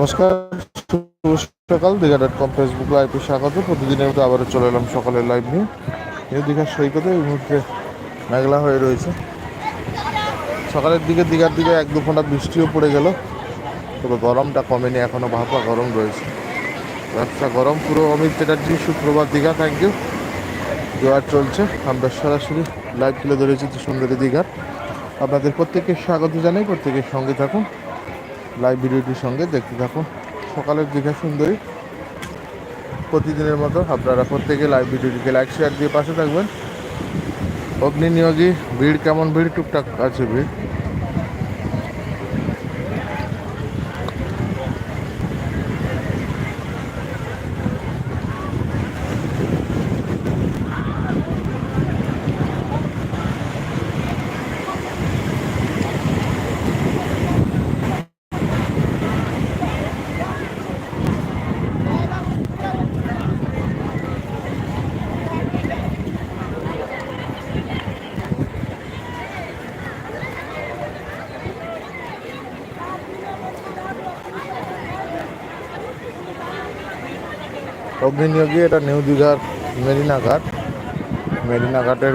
নমস্কার সকাল। Digha dot com Facebook লাইভে স্বাগত। প্রতিদিনের মতো আবারও চলে এলাম সকালের লাইভ নিয়ে। নিউ দীঘার সৈকতে এই মুহূর্তে মেঘলা হয়ে রয়েছে। সকালের দিকে, দীঘার দিকে এক দু ফোঁটা বৃষ্টিও পড়ে গেল। তবে গরমটা কমেনি এখনও ভাপা গরম রয়েছে। ব্যবসা গরম, পুরো অমিত চ্যাটার্জি, শুক্রবার দীঘা থ্যাংক ইউ জোয়ার চলছে আমরা সরাসরি লাইভ তুলে ধরেছি সুন্দরী দীঘার। আপনাদের প্রত্যেককে স্বাগত জানাই, প্রত্যেকের সঙ্গে থাকুন। লাইভ ভিডিওটির সঙ্গে দেখতে থাকুন। সকালের দীঘা সুন্দরী প্রতিদিনের মতো আপনারা প্রত্যেকে লাইভ ভিডিওটিকে লাইক শেয়ার দিয়ে পাশে থাকবেন। অগ্নি নিয়োগী ভিড় কেমন? ভিড়, টুকটাক আছে ভিড়। অগ্নি নিয়োগী এটা নিউ দীঘার মেরিনা ঘাট। মেরিনা ঘাটের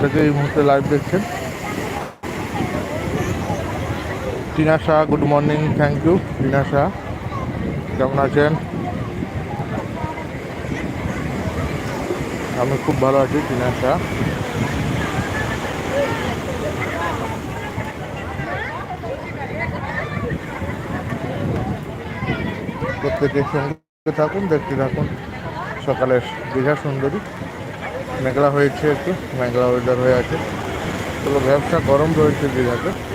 থেকে এই মুহূর্তে লাইভ দেখছেন। Tina Shah good morning thank you Tina Shah. কেমন আছেন? আমি খুব ভালো আছি, টিনা শাহ। প্রত্যেকের সঙ্গে থাকুন, দেখতে থাকুন। সকালের দীঘা সুন্দরী। মেঘলা হয়েছে একটু, মেঘলা ওয়েদার হয়ে আছে। তো ব্যবসা গরম রয়েছে দীঘাতে।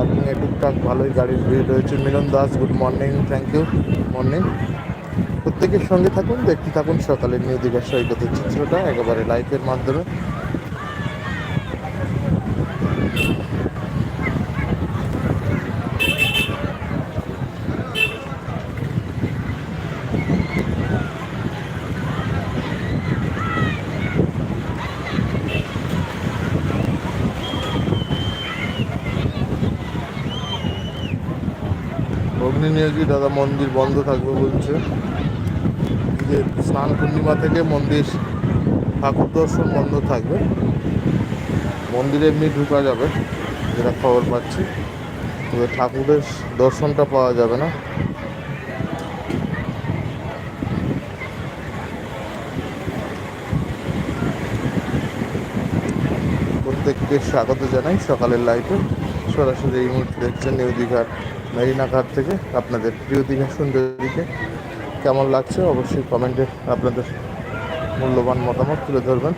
পার্কিংয়ে টুকটাক ভালোই গাড়ির ভিড় রয়েছে। Milan Das good morning thank you morning প্রত্যেকের সঙ্গে থাকুন, দেখতে থাকুন, সকালের নিউ দীঘা সৈকতের চিত্রটা একেবারে লাইভের মাধ্যমে। অগ্নি নিয়োগী দাদা মন্দির বন্ধ থাকবে বলছে। যে স্নান পূর্ণিমা থেকে মন্দির, ঠাকুর দর্শন বন্ধ থাকবে। মন্দিরে এমনি ঢুকা যাবে, যেটা খবর পাচ্ছি। তবে ঠাকুরের দর্শনটা পাওয়া যাবে না। প্রত্যেককে স্বাগত জানাই সকালের লাইফে সরাসরি এই মুহূর্তে দেখছেন নিউ দীঘার মেরিনা ঘাট থেকে আপনাদের প্রিয় দীঘা সুন্দরীকে কেমন লাগছে অবশ্যই কমেন্টে আপনাদের মূল্যবান মতামত তুলে ধরবেন।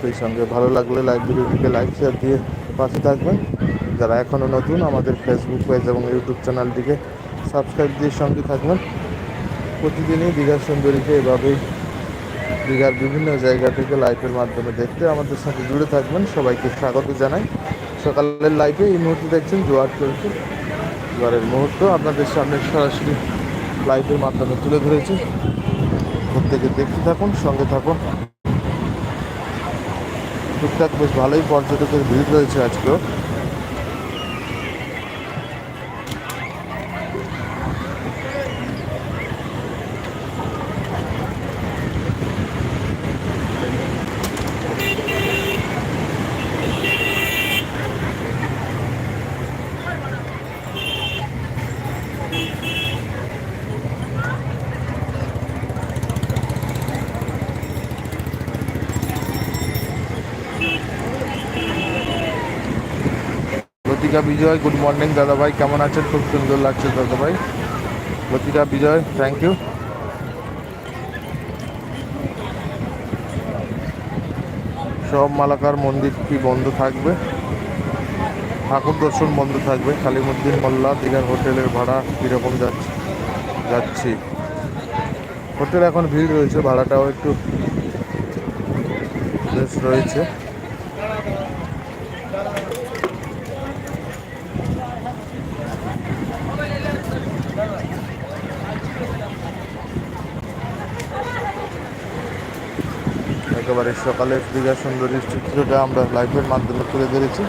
সেই সঙ্গে ভালো লাগলে লাইভ ভিডিওটিকে লাইক শেয়ার দিয়ে পাশে থাকবেন। যারা এখনও নতুন, আমাদের ফেসবুক পেজ এবং ইউটিউব চ্যানেলটিকে সাবস্ক্রাইব দিয়ে সঙ্গে থাকবেন। প্রতিদিনই দীঘার সুন্দরীকে এভাবেই দীঘার বিভিন্ন জায়গা থেকে লাইভের মাধ্যমে দেখতে আমাদের সাথে জুড়ে থাকবেন। সবাইকে স্বাগত জানাই। সকালের লাইফে এই মুহূর্তে দেখছেন জোয়ার চলছে। জোয়ারের মুহূর্ত আপনাদের সামনে সরাসরি লাইফের মাধ্যমে তুলে ধরেছি। প্রত্যেকে দেখতে থাকুন, সঙ্গে থাকুন। টুকটাক বেশ ভালোই পর্যটকের ভিড় রয়েছে আজকেও। লতিকা বিজয়। গুড মর্নিং দাদাভাই। কেমন আছেন? খুব সুন্দর লাগছে দাদাভাই। লতিকা বিজয়। থ্যাংক ইউ সব মালাকার মন্দির কি বন্ধ থাকবে? ঠাকুর দর্শন বন্ধ থাকবে। কালিমুদ্দিন মোল্লা, দীঘার হোটেলের ভাড়া কীরকম যাচ্ছে? যাচ্ছি। হোটেল এখন ভিড় রয়েছে, ভাড়াটাও একটু বেশ রয়েছে। একেবারে সকালের দীঘা সুন্দরী চিত্রটা আমরা লাইভের মাধ্যমে তুলে ধরেছি।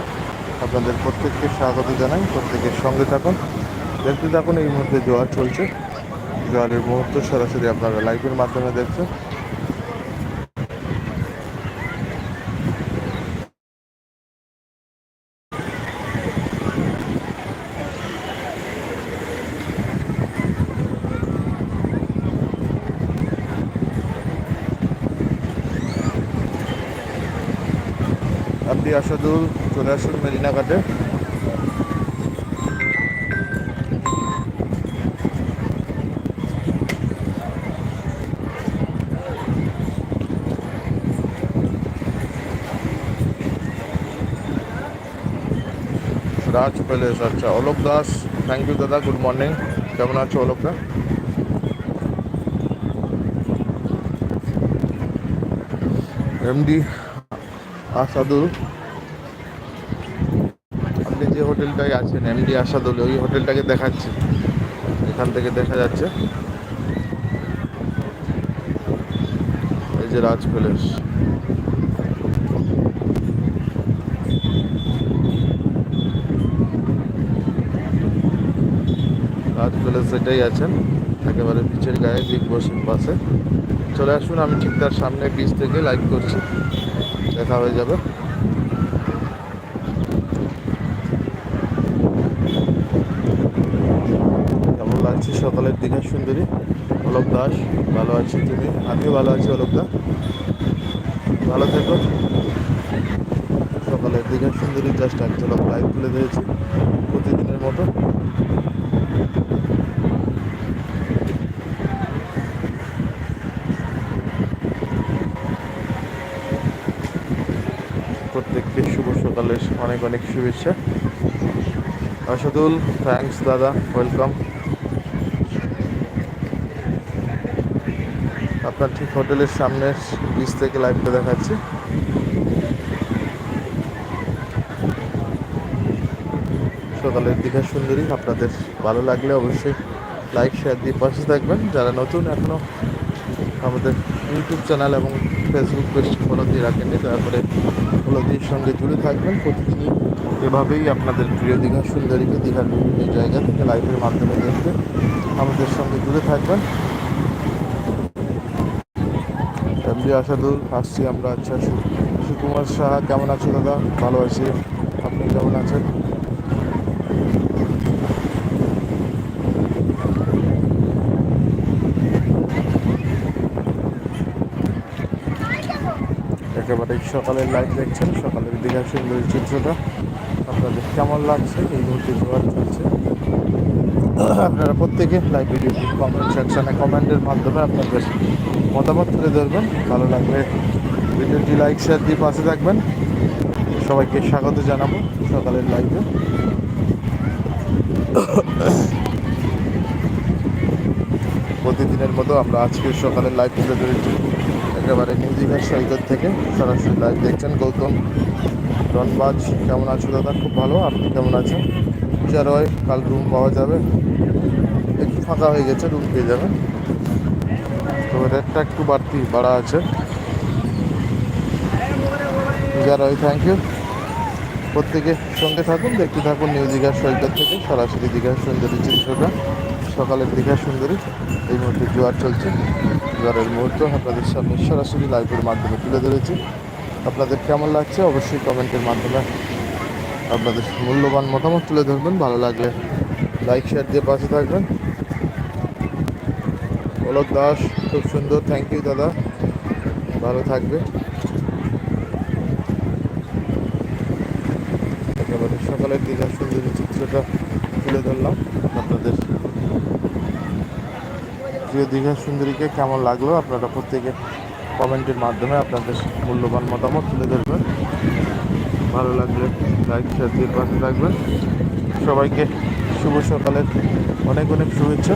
আপনাদের প্রত্যেককে স্বাগত জানাই, প্রত্যেকের সঙ্গে থাকুন। দেখতে থাকুন, এই মুহূর্তে জোয়ার চলছে। জোয়ারের মুহূর্ত সরাসরি আপনারা লাইভের মাধ্যমে দেখছেন। আসাদুল চলে আসুন মেরিনা ঘাটে। রাজ প্যালেস আচ্ছা অলোক দাস থ্যাংক ইউ দাদা গুড মর্নিং কেমন আছো অলোক দা এমডি আসাদুল। যে হোটেলটায় আছেন এমডি আসাদুল, ওই হোটেলটাকে দেখাচ্ছি। এখান থেকে দেখা যাচ্ছে। এই যে রাজ প্যালেস। রাজ প্যালেস এটাই আছেন একেবারে বিচের গায়ে, বিগ বসের পাশে। চলে আসুন, আমি ঠিক তার সামনে বিচ থেকে লাইভ করছি। দেখা হয়ে যাবে কেমন লাগছে সকালের দীঘার সুন্দরী। অলোক দাস, ভালো আছি তুমি? আমিও ভালো আছি, অলোক দা। ভালো থেকো। সকালের দীঘার সুন্দরী জাস্ট এক ঝলক লাইভ তুলে দিয়েছি প্রতিদিনের মতো। প্রত্যেককে শুভ সকালের অনেক অনেক শুভেচ্ছা। আসাদুল থ্যাঙ্কস দাদা ওয়েলকাম আপনার ঠিক হোটেলের সামনের বিচ থেকে লাইভটা দেখাচ্ছি। সকালের দীঘা সুন্দরী, আপনাদের ভালো লাগলে অবশ্যই লাইক শেয়ার দিয়ে পাশে থাকবেন। যারা নতুন এখনও আমাদের ইউটিউব চ্যানেল এবং ফেসবুক পেজ ফলো দিয়ে রাখেননি করে ফলো দিয়ে সঙ্গে জুড়ে থাকবেন। প্রতিদিনই এভাবেই আপনাদের প্রিয় দীঘা সুন্দরীকে দীঘার বিভিন্ন জায়গা থেকে লাইভের মাধ্যমে দেখতে আমাদের সঙ্গে জুড়ে থাকবেন। এমডি আসাদুল, আসছি আমরা। আচ্ছা সুকুমার সাহা কেমন আছো দাদা? ভালো আছি। আপনি কেমন আছেন? একেবারে সকালের লাইভ দেখছেন, সকালের দীঘা সুন্দরী চিত্রটা। আপনাদের কেমন লাগছে? এই মুহূর্তে জোয়ার চলছে আপনারা প্রত্যেকে লাইভ ভিডিও কমেন্ট সেকশানে কমেন্টের মাধ্যমে আপনাদের মতামত তুলে ধরবেন। ভালো লাগলে ভিডিওটি লাইক শেয়ার দিয়ে পাশে থাকবেন। সবাইকে স্বাগত জানাব সকালের লাইভে প্রতিদিনের মতো আমরা আজকে সকালের লাইভ তুলে ধরেছি। একেবারে নিউ দীঘার সৈকত থেকে সরাসরি লাইভ দেখছেন গৌতম। রনবাজ, কেমন আছো দাদা? খুব ভালো, আপনি কেমন আছেন? চারোয় কাল রুম পাওয়া যাবে। একটু ফাঁকা হয়ে গেছে রুম পেয়ে যাবে। তো রেটটা একটু বাড়তি, বাড়া আছে। জারয় থ্যাংক ইউ প্রত্যেকে সঙ্গে থাকুন, দেখতে থাকুন নিউ দীঘার সৈকত থেকে, সরাসরি দীঘার সুন্দরী চিত্রটা। সকালের দীঘার সুন্দরী, এই মুহূর্তে জোয়ার চলছে। জোয়ারের মুহূর্ত, আপনাদের সামনে সরাসরি লাইভের মাধ্যমে তুলে ধরেছি। আপনাদের কেমন লাগছে, অবশ্যই কমেন্টের মাধ্যমে আপনাদের মূল্যবান মতামত তুলে ধরবেন, ভালো লাগলে লাইক শেয়ার দিয়ে পাশে থাকবেন। অলোক দাস, খুব সুন্দর থ্যাংক ইউ দাদা। ভালো থাকবে। একেবারে সকালের দীঘার সুন্দর চিত্রটা তুলে ধরলাম আপনাদের। প্রিয় দীঘা সুন্দরীকে কেমন লাগল? আপনারা প্রত্যেকে কমেন্টের মাধ্যমে আপনাদের মূল্যবান মতামত তুলে ধরবেন। ভালো লাগলে লাইক শেয়ার দিয়ে পাশে থাকবেন। সবাইকে শুভ সকালের অনেক অনেক শুভেচ্ছা।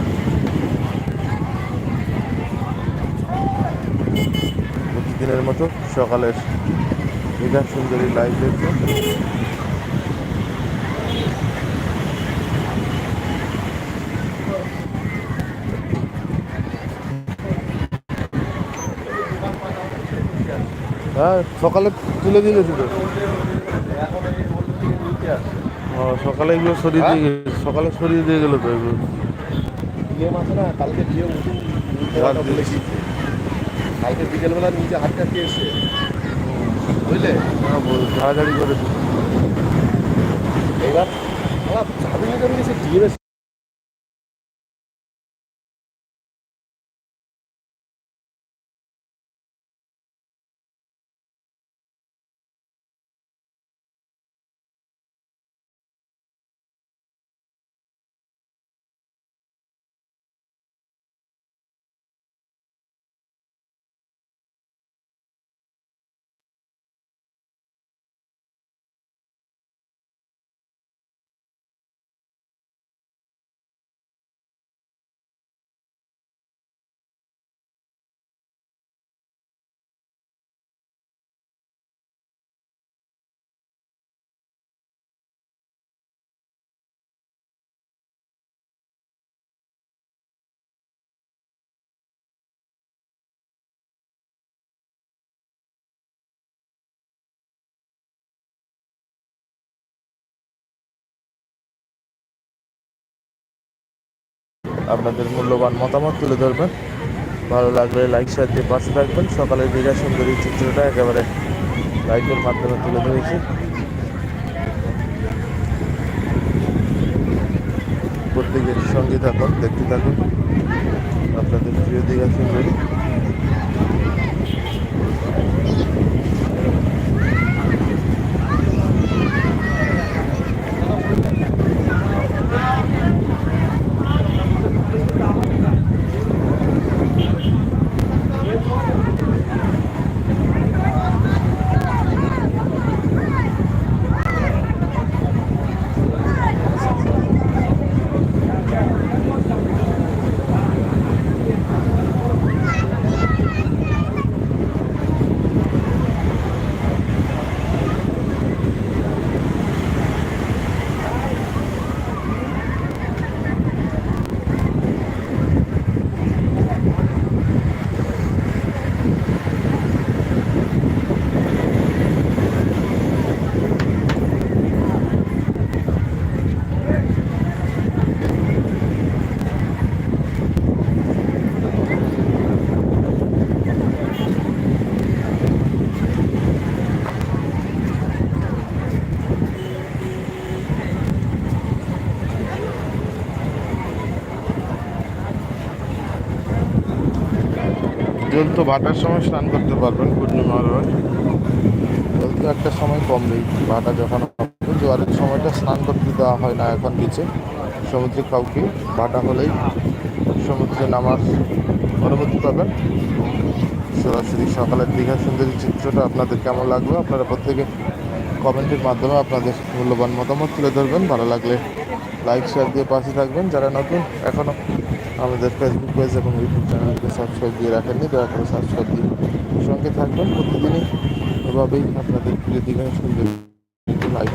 প্রতিদিনের মতো সকালের দীঘা সুন্দরী লাইভ দেখবেন হ্যাঁ সকালে তুলে দিয়ে গেছিল ও, সকালে এগুলো সরিয়ে দিয়ে গে- সকালে সরিয়ে দিয়ে গেলো তো এগুলো। না কালকে বিকেলবেলা নিজে হাত কাটতে এসছে বুঝলে? হ্যাঁ, ঝাড়াঝাড়ি করে এবার ডিএমএস আপনাদের মূল্যবান মতামত তুলে ধরবেন। ভালো লাগলে লাইক শেয়ার দিয়ে পাশে থাকবেন। সকালের দীঘা সুন্দরী চিত্রটা একেবারে লাইকের মাধ্যমে তুলে ধরেছি। প্রত্যেকের সঙ্গে থাকুন, দেখতে থাকুন। আপনাদের প্রিয় দীঘা সুন্দরী। ভাটার সময় স্নান করতে পারবেন পূর্ণিমার হয় জল তো একটা সময় কম নেই, ভাটা যখন জোয়ারের সময়টা স্নান করতে দেওয়া হয় না এখন বিচে সমুদ্রে কাউকে ভাটা হলেই সমুদ্রে নামার অনুমতি পাবেন। সরাসরি সকালের দীঘা সুন্দরী চিত্রটা আপনাদের কেমন লাগল, আপনারা প্রত্যেকে কমেন্টের মাধ্যমে আপনাদের মূল্যবান মতামত তুলে ধরবেন। ভালো লাগলে লাইক শেয়ার দিয়ে পাশে থাকবেন। যারা নতুন এখনও আমাদের ফেসবুক পেজ এবং ইউটিউব চ্যানেলকে সাবস্ক্রাইব দিয়ে রাখেননি দয়া করে সাবস্ক্রাইব দিয়ে সঙ্গে থাকবেন। প্রতিদিনই এভাবেই আপনাদের প্রিয় দীঘা সুন্দর লাইভ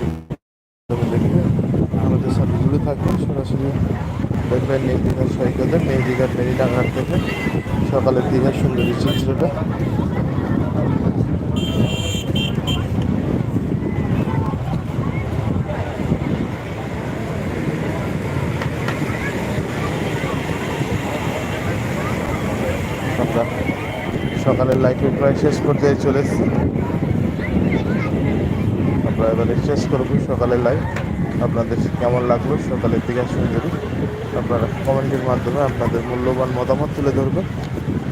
দেখবে আমাদের সাথে জুড়ে থাকবেন। সরাসরি দেখবেন নেই দীঘার সৈকতের নেই দীঘার মেরিনা ঘাট থেকে সকালের দীঘার সুন্দরী চিত্রটা আমরা সকালের লাইফে প্রায় শেষ পর্যায়ে চলে আমরা এবারে শেষ করব সকালের লাইফ আপনাদের কেমন লাগল সকালের দিকে সুন্দরী আপনারা কমেন্টের মাধ্যমে আপনাদের মূল্যবান মতামত তুলে ধরবেন।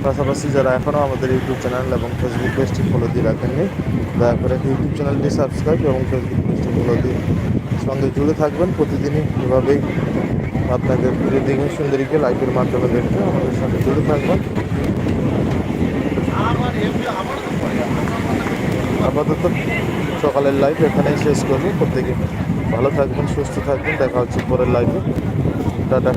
পাশাপাশি যারা এখনও আমাদের ইউটিউব চ্যানেল এবং ফেসবুক পেজটি ফলো দিয়ে রাখেননি, দয়া করে ইউটিউব চ্যানেলটি সাবস্ক্রাইব এবং ফেসবুক পেজটি ফলো দিয়ে সঙ্গে জুড়ে থাকবেন। প্রতিদিনই এভাবেই আপনাদের প্রিয় দিঘা সুন্দরীকে লাইভের মাধ্যমে দেখতে আমাদের সঙ্গে জুড়ে থাকবেন। আপাতত সকালের লাইফ এখানেই শেষ করব। প্রত্যেকে ভালো থাকবেন, সুস্থ থাকবেন। দেখা হচ্ছে পরের লাইভে টাটা।